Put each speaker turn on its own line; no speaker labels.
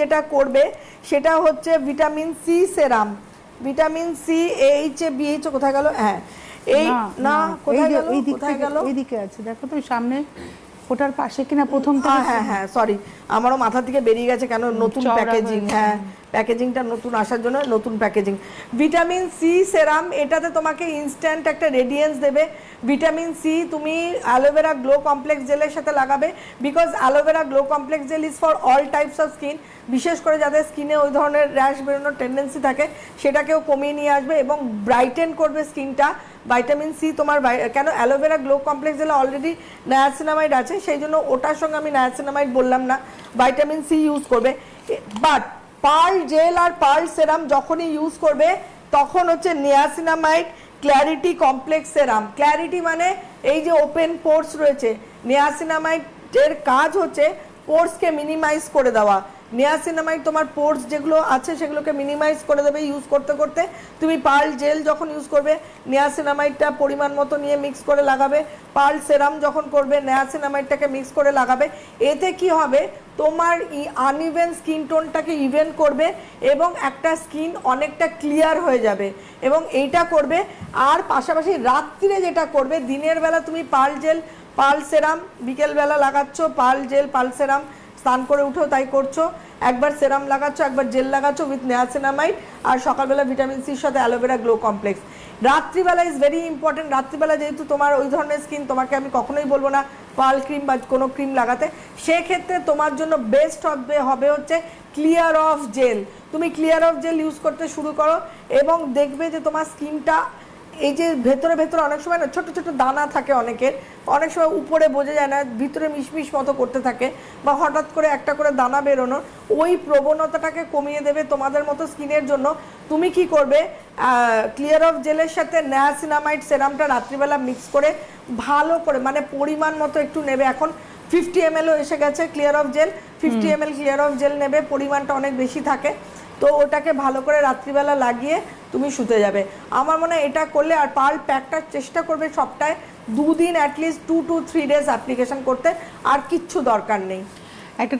যেটা করবে সেটা হচ্ছে vitamin C serum. Vitamin C H A BHA কোথায় গেল? হ্যাঁ। এই না কোথায় গেল? কোথায় গেল?
এইদিকে আছে। দেখো তুমি সামনে ওটার পাশে কিনা প্রথম
হ্যাঁ হ্যাঁ হ্যাঁ সরি আমারও মাথা থেকে বেরিয়ে গেছে কেন? নতুন প্যাকেজিং হ্যাঁ। প্যাকেজিংটা নতুন আসার জন্য নতুন প্যাকেজিং। ভিটামিন সি সেরাম, এটাতে তোমাকে ইনস্ট্যান্ট একটা রেডিয়েন্স দেবে। ভিটামিন সি তুমি অ্যালোভেরা গ্লো কমপ্লেক্স জেলের সাথে লাগাবে because aloe vera glow complex gel is for all types of skin বিশেষ করে যাদের স্কিনে ওই ধরনের র্যাশ বেরোনোর টেন্ডেন্সি থাকে, সেটাকেও কমিয়ে নিয়ে আসবে এবং ব্রাইটেন করবে স্কিনটা ভাইটামিন সি তোমার কেন অ্যালোভেরা গ্লো কমপ্লেক্স জেলে অলরেডি নায়াসিনামাইড আছে, সেই জন্য ওটার সঙ্গে আমি নায়াসিনামাইড বললাম না ভাইটামিন সি ইউজ করবে। বাট পার্ল জেল আর পার্ল সেরাম যখনই ইউজ করবে, তখন হচ্ছে niacinamide clarity complex serum. Clarity মানে এই যে ওপেন পোর্স রয়েছে, নিয়াসিনামাইডের কাজ হচ্ছে পোর্সকে মিনিমাইজ করে দেওয়া। নিয়াসিনামাইড তোমার পোর্স যেগুলো আছে, সেগুলোকে মিনিমাইজ করে দেবে ইউজ করতে করতে। তুমি পার্ল জেল যখন ইউজ করবে নিয়াসিনামাইডটা পরিমাণ মতো নিয়ে মিক্স করে লাগাবে। পার্ল সেরাম যখন করবে নিয়াসিনামাইডটাকে মিক্স করে লাগাবে। এতে কি হবে? তোমার আনইভেন স্কিন টোনটাকে ইভেন করবে এবং একটা স্কিন অনেকটা ক্লিয়ার হয়ে যাবে। এবং এইটা করবে, আর পাশাপাশি রাত্রিরে যেটা করবে, দিনের বেলা তুমি পার্ল জেল, পার্ল সেরাম, বিকেলবেলা লাগাচ্ছ, পার্ল জেল, পার্ল সেরাম স্নান করে উঠেও তাই করছ। একবার সেরাম লাগাচ্ছ, একবার জেল লাগাচ্ছ উইথ নেয়াসিনামাইড আর সকালবেলা ভিটামিন সির সাথে অ্যালোভেরা গ্লো কমপ্লেক্স রাত্রিবেলা ইজ ভেরি ইম্পর্টেন্ট রাত্রিবেলা যেহেতু তোমার ওই ধরনের স্কিন তোমাকে আমি কখনোই বলব না পার্ল ক্রিম বা কোনো ক্রিম লাগাতে। সেক্ষেত্রে তোমার জন্য বেস্ট হবে হবে হচ্ছে ক্লিয়ার অফ জেল তুমি ক্লিয়ার অফ জেল ইউজ করতে শুরু করো এবং দেখবে যে তোমার স্কিনটা এই যে ভেতরে ভেতরে অনেক সময় না ছোট ছোট দানা থাকে অনেকের অনেক সময় উপরে বোঝা যায় না ভিতরে মিশমিশ মতো করতে থাকে বা হঠাৎ করে একটা করে দানা বেরোনোর ওই প্রবণতাটাকে কমিয়ে দেবে তোমাদের মতো স্কিনের জন্য। তুমি কি করবে? ক্লিয়ার অফ জেলের সাথে ন্যাসিনামাইড সেরামটা রাত্রিবেলা মিক্স করে ভালো করে মানে পরিমাণ মতো একটু নেবে। এখন ফিফটি এম এলও এসে গেছে clear off gel fifty M L clear off gel নেবে পরিমাণটা অনেক বেশি থাকে। তো ওটাকে ভালো করে রাত্রিবেলা লাগিয়ে তুমি শুতে যাবে। আমার মনে হয় এটা করলে আর পাল প্যাকটার চেষ্টা করবে সপ্তাহে দুদিন at least two two three days application করতে। আর কিচ্ছু দরকার নেই।
একটা